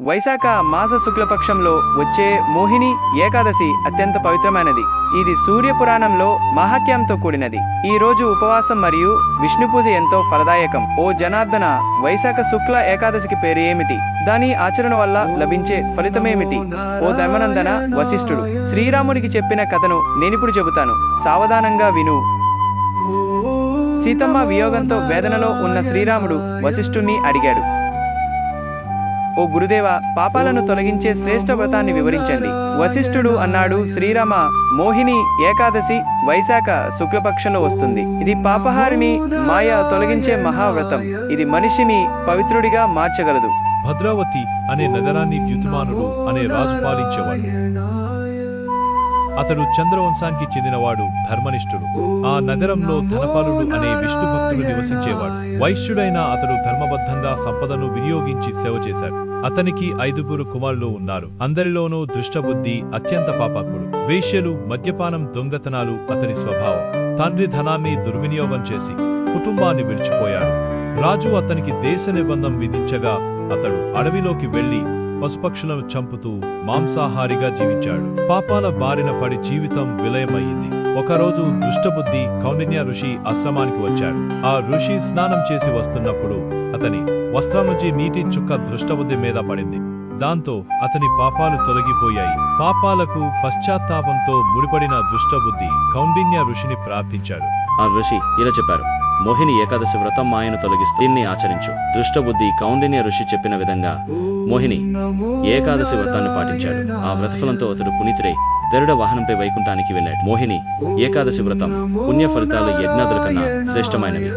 వైశాఖ మాస శుక్లపక్షంలో వచ్చే మోహిని ఏకాదశి అత్యంత పవిత్రమైనది. ఇది సూర్య పురాణంలో మహాత్యంతో కూడినది. ఈ రోజు ఉపవాసం మరియు విష్ణు పూజ ఎంతో ఫలదాయకం. ఓ జనార్దన వైశాఖ శుక్ల ఏకాదశికి పేరు ఏమిటి? దాని ఆచరణ వల్ల లభించే ఫలితమేమిటి? ఓ ధర్మనందన వశిష్ఠుడు శ్రీరామునికి చెప్పిన కథను నేనిప్పుడు చెబుతాను. సావధానంగా విను. సీతమ్మ వియోగంతో వేదనలో ఉన్న శ్రీరాముడు వశిష్ఠుణ్ణి అడిగాడు. ఓ గురుదేవ పాపాలను తొలగించే శ్రేష్ఠ వ్రతాన్ని వివరించండి. వశిష్ఠుడు అన్నాడు శ్రీరామ మోహిని ఏకాదశి వైశాఖ శుక్లపక్షంలో వస్తుంది. ఇది పాపహారిని మాయ తొలగించే మహావ్రతం. ఇది మనిషిని పవిత్రుడిగా మార్చగలదు. భద్రావతి అనే నగరాన్ని ద్యుతిమానుడు అనే రాజు పాలించేవాడు. అతడు చంద్రవంశానికి చెందినవాడు ధర్మనిష్ఠుడు. ఆ నగరంలో ధనపాలుడు అనే విష్ణు భక్తుడు నివసించేవాడు. వైశ్యుడైన అతడు ధర్మబద్ధంగా సంపదను వినియోగించి సేవ చేశాడు. అతనికి ఐదుగురు కుమారులు ఉన్నారు. అందరిలోనూ దుష్టబుద్ధి అత్యంత పాపాకుడు వేశ్యలు మద్యపానం దొంగతనాలు అతని స్వభావం. తండ్రి ధనాన్ని దుర్వినియోగం చేసి కుటుంబాన్ని విడిచిపోయాడు. రాజు అతనికి దేశ నిబంధం విధించగా అతడు అడవిలోకి వెళ్ళి పశుపక్షులను చంపుతూ మాంసాహారిగా జీవించాడు. పాపాల బారిన పడి జీవితం విలయమయ్యింది. ఒకరోజు దుష్టబుద్ధి కౌండిన్య ఋషి ఆశ్రమానికి వచ్చాడు. ఆ ఋషి స్నానం చేసి వస్తున్నప్పుడు అతని వస్త్రం నుంచి నీటి చుక్క దృష్టబుద్ధి మీద పడింది. దాంతో అతని పాపాలు తొలగిపోయాయి. పాపాలకు పశ్చాత్తాపంతో ముడిపడిన దుష్టబుద్ధి కౌండిన్య ఋషిని ప్రార్థించాడు. ఆ ఋషి ఇలా చెప్పారు. మోహిని ఏకాదశి వ్రతం మాయను తొలగిస్తూ దీన్ని ఆచరించు. దుష్టబుద్ధి కౌండిన్య ఋషి చెప్పిన విధంగా మోహిని ఏకాదశి వ్రతాన్ని పాటించాడు. ఆ వ్రతఫలంతో అతడు పునీతుడై గరుడ వాహనంపై వైకుంఠానికి వెళ్ళాడు. మోహిని ఏకాదశి వ్రతం పుణ్య ఫలితాలు యజ్ఞాదుల కన్నా శ్రేష్టమైనవి.